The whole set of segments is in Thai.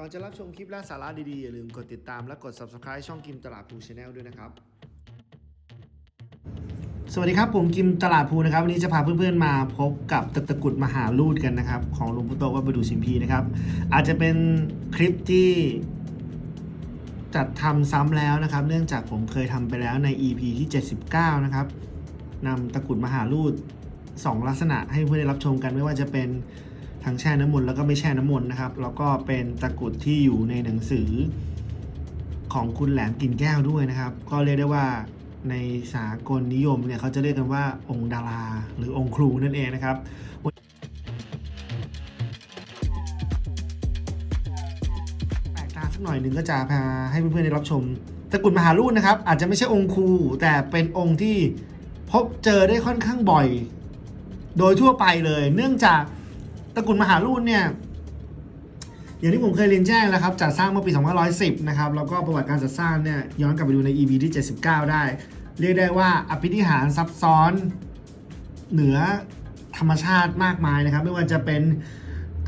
ก่อนจะรับชมคลิปและสาระดีๆ อย่าลืมกดติดตามและกด subscribe ช่องกิมตลาดภูชาแนลด้วยนะครับ สวัสดีครับ ผมกิมตลาดภูนะครับ วันนี้จะพาเพื่อนๆมาพบกับตะตะกุดมหาลูดกันนะครับ ของหลวงพ่อโตวัดประดูชิมพีนะครับ อาจจะเป็นคลิปที่จัดทำซ้ำแล้วนะครับ เนื่องจากผมเคยทำไปแล้วใน EP ที่ 79 นะครับนำตะกุดมหาลูดสองลักษณะให้เพื่อนได้รับชมกันไม่ว่าจะเป็น ทั้งแช่น้ำมนต์แล้วก็ไม่แช่น้ำมนต์นะครับ แล้วก็เป็นตะกรุดที่อยู่ในหนังสือของคุณแหลมกินแก้วด้วยนะครับ ก็เรียกได้ว่าในสากลนิยมเนี่ยเขาจะเรียกกันว่าองค์ดารา หรือองค์ครูนั่นเองนะครับแปลกตาสักหน่อยหนึ่งก็จะพาให้เพื่อนๆได้รับชมตะกรุดมหาลูดนะครับ อาจจะไม่ใช่องค์ครู แต่เป็นองค์ที่พบเจอได้ค่อนข้างบ่อย โดยทั่วไปเลย เนื่องจาก ตะกรุดมหาลูดเนี่ยอย่างที่ผมเคยเรียนแจ้งแล้วครับจัดสร้างเมื่อปี 2510 นะครับ แล้วก็ประวัติการจัดสร้างเนี่ยย้อนกลับไปดูใน EP ที่ 79 ได้ เรียกได้ว่าอภินิหารซับซ้อนเหนือธรรมชาติมากมายนะครับ ไม่ว่าจะเป็น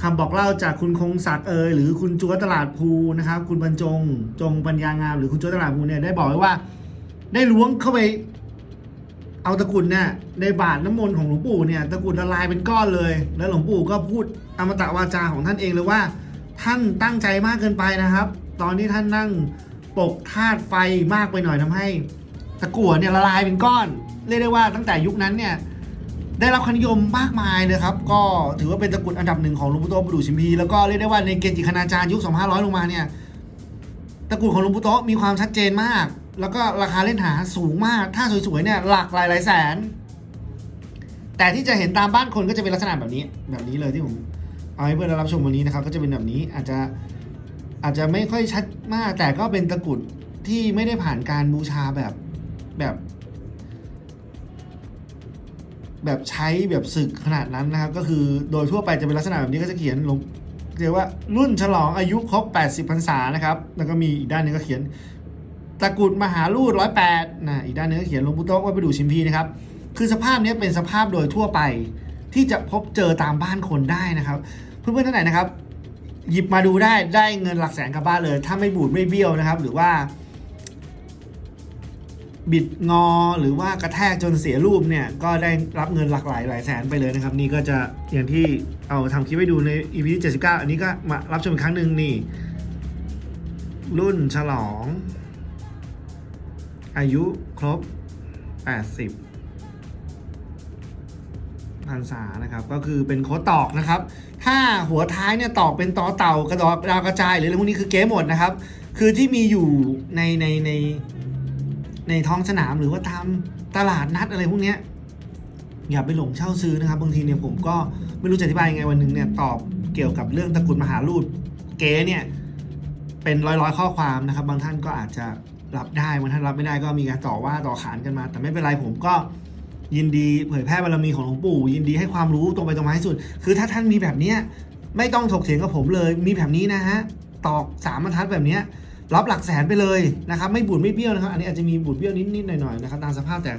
คำบอกเล่าจากคุณคงศักดิ์เอยหรือคุณจัวตลาดภูนะครับ คุณบรรจง จงปัญญางาม หรือคุณจัวตลาดภูเนี่ยได้บอกไว้ว่า ได้ล้วงเข้าไป เอาตะกุดเนี่ยในบาทน้ำมนต์ของหลวงปู่เนี่ยตะกุดละลายเป็นก้อนเลย แล้วหลวงปู่ก็พูดอมตะวาจาของท่านเองเลยว่า ท่านตั้งใจมากเกินไปนะครับ ตอนที่ท่านนั่งปกธาตุไฟมากไปหน่อยทำให้ ตะกั่วเนี่ยละลายเป็นก้อน เรียกได้ว่าตั้งแต่ยุคนั้นเนี่ยได้รับความนิยมมากมายเลยครับ ก็ถือว่าเป็นตะกุดอันดับหนึ่งของหลวงปู่โตประดู่ชิมพีแล้วก็เรียกได้ว่าในเกจิคณาจารย์ยุค 2500 ลงมาเนี่ย ตะกุดของหลวงปู่โตมีความชัดเจนมาก แล้วก็ราคาเล่นหาสูงมาก ถ้าสวยๆเนี่ยหลักหลายหลายแสน แต่ที่จะเห็นตามบ้านคนก็จะเป็นลักษณะแบบนี้ แบบนี้เลยที่ผมเอาให้เพื่อนรับชมวันนี้นะครับ ก็จะเป็นแบบนี้อาจจะอาจจะไม่ค่อยชัดมาก แต่ก็เป็นตะกรุดที่ไม่ได้ผ่านการบูชาแบบแบบ แบบใช้แบบศึกขนาดนั้นนะครับ ก็คือโดยทั่วไปจะเป็นลักษณะแบบนี้ก็จะเขียนลงเรียกว่ารุ่นฉลองอายุครบ 80พรรษานะครับ แล้วก็มีอีกด้านหนึงก็เขียน ตะกรุดมหาลูดร้อยแปดนะอีกด้านหนึงก็เขียนลงปู่โต๊ะว่าไปดูชิมพีนะครับ คือสภาพนี้เป็นสภาพโดยทั่วไปที่จะพบเจอตามบ้านคนได้นะครับ เพื่อนๆท่านไหนนะครับ หยิบมาดูได้ได้เงินหลักแสนกลับบ้านเลย ถ้าไม่บูดไม่เบี้ยวนะครับ หรือว่า บิดงอหรือว่ากระแทกจนเสียรูปเนี่ย ก็ได้รับเงินหลักหลายหลายแสนไปเลยนะครับ นี่ก็จะอย่างที่เอาทำคลิปให้ดูใน EP ที่ 79 อันนี้ก็มารับชมอีกครั้งหนึ่งนี่ รุ่นฉลอง อายุครบ 80พรรษานะครับ ก็คือเป็นโค้ดตอกนะครับ ถ้าหัวท้ายเนี่ยตอกเป็นตอเต่ากระดอกดาวกระจายหรืออะไรพวกนี้คือเก๊หมดนะครับ คือที่มีอยู่ในในในในท้องสนามหรือว่าตามตลาดนัดอะไรพวกเนี้ยอย่าไปหลงเช่าซื้อนะครับ บางทีเนี่ยผมก็ไม่รู้จะอธิบายยังไงวันหนึงเนี่ยตอบเกี่ยวกับเรื่องตะกรุดมหาลูดเก๊เนี่ยเป็นร้อยๆข้อความนะครับ บางท่านก็อาจจะ รับได้บางท่ารับไม่ได้ก็มีการต่อว่าต่อขานกันมา แต่ไม่เป็นไรผมก็ยินดีเผยแพร่บารมีของหลวงปู่ ยินดีให้ความรู้ตรงไปตรงมาให้สุด คือถ้าท่านมีแบบเนี้ยไม่ต้องถกเถียงกับผมเลย มีแบบนี้นะฮะตอกสามบรรทัดแบบเนี้ยรับหลักแสนไปเลยนะครับ ไม่บูดไม่เบี้ยวนะครับอันนี้อาจจะมีบูดเบี้ยวนิดๆหน่อยๆนะครับตามสภาพแต่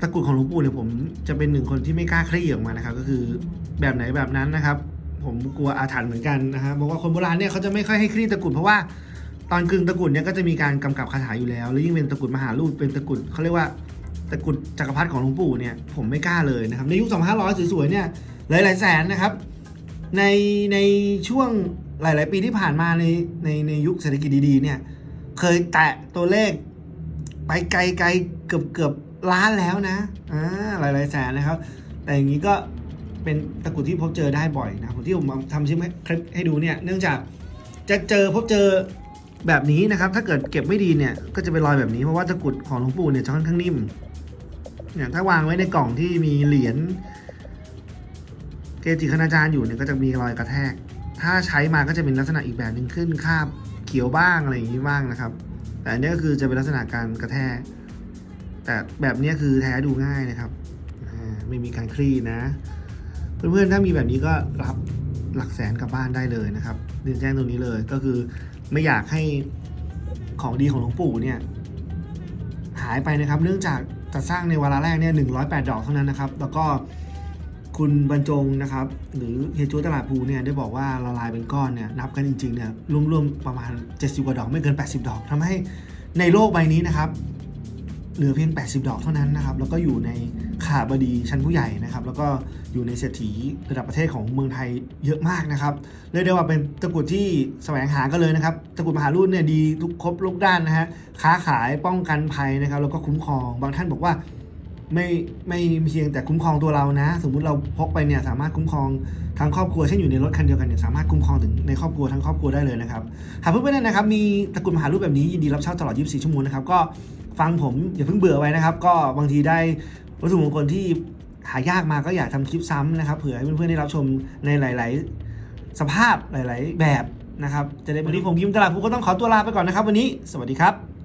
ตะกรุดของหลวงปู่เนี่ยผมจะเป็นหนึ่งคนที่ไม่กล้าคลี่ออกมานะครับ ก็คือแบบไหนแบบนั้นนะครับ ผมกลัวอาถรรพ์เหมือนกันนะครับอกว่าคนโบราณเนี่ยเขาจะไม่ค่อยให้คลี่ตะกรุดเพราะว่า ตอนกึ่งตะกุดเนี่ยก็จะมีการกำกับคาถาอยู่แล้ว แล้วยิ่งเป็นตะกุดมหาลูดเป็นตะกุดเขาเรียกว่าตะกุดจักรพรรดิของหลวงปู่เนี่ยผมไม่กล้าเลยนะครับในยุค2500 สวยๆเนี่ยหลายๆแสนนะครับ ในในช่วงหลาย ๆ ปีที่ผ่านมาในในในยุคเศรษฐกิจดีๆเนี่ยเคยแตะตัวเลขไปไกลไกลเกือบเกือบล้านแล้วนะอ่าหลายๆแสนนะครับ แต่อย่างนี้ก็เป็นตะกุดที่พบเจอได้บ่อยนะครับที่ผมทำชิ้นคลิปให้ดูเนี่ยเนื่องจากจะเจอพบเจอ แบบนี้นะครับ ถ้าเกิดเก็บไม่ดีเนี่ย ก็จะเป็นรอยแบบนี้ เพราะว่าตะกุดของหลวงปู่เนี่ยจะค่อนข้างนิ่ม เนี่ยถ้าวางไว้ในกล่องที่มีเหรียญเกจิคณาจารย์อยู่เนี่ยก็จะมีรอยกระแทก ถ้าใช้มาก็จะเป็นลักษณะอีกแบบหนึ่งขึ้นคาบเขียวบ้างอะไรอย่างนี้บ้างนะครับ แต่อันนี้ก็คือจะเป็นลักษณะการกระแทก แต่แบบนี้คือแท้ดูง่ายนะครับ ไม่มีการคลี่นะ เพื่อนๆถ้ามีแบบนี้ก็รับหลักแสนกลับบ้านได้เลยนะครับเรียนแจ้งตรงนี้เลยก็คือ ไม่อยากให้ของดีของหลวงปู่เนี่ยหายไปนะครับ เนื่องจากจัดสร้างในเวลาแรกเนี่ยหนึ่งร้อยแปดดอกเท่านั้นนะครับ แล้วก็คุณบรรจงนะครับ หรือเฮยจูตลาดภูเนี่ยได้บอกว่าละลายเป็นก้อนเนี่ยนับกันจริงๆเนี่ยรวมๆประมาณ 70 กว่าดอกไม่เกิน 80 ดอกทำให้ในโลกใบนี้นะครับ เหลือเพียง 80 ดอกเท่านั้นนะครับ แล้วก็อยู่ในขาบดีชั้นผู้ใหญ่นะครับ แล้วก็อยู่ในเศรษฐีระดับประเทศของเมืองไทยเยอะมากนะครับ เรียกได้ว่าเป็นตะกรุดที่แสวงหากันเลยนะครับ ตะกรุดมหารุ่นเนี่ยดีทุกครบทุกด้านนะฮะ ค้าขายป้องกันภัยนะครับ แล้วก็คุ้มครอง บางท่านบอกว่าไม่ไม่เพียงแต่คุ้มครองตัวเรานะ สมมุติเราพกไปเนี่ยสามารถคุ้มครองทั้งครอบครัวเช่นอยู่ในรถคันเดียวกันเนี่ยสามารถคุ้มครองถึงในครอบครัวทั้งครอบครัวได้เลยนะครับหากเพื่อนๆนะครับมีตะกูลมหารูปแบบนี้ยินดีรับเช่าตลอด 24 ชั่วโมงนะครับก็ ฟังผมอย่าเพิ่งเบื่อไว้นะครับ ก็บางทีได้วัตถุมงคลที่หายากมาก็อยากทำคลิปซ้ำนะครับเผื่อให้เพื่อนๆได้รับชมในหลาย ๆ สภาพหลาย ๆ แบบนะครับจะได้วันนี้ผมยิ้มตลาดผู้ก็ต้องขอตัวลาไปก่อนนะครับ วันนี้สวัสดีครับ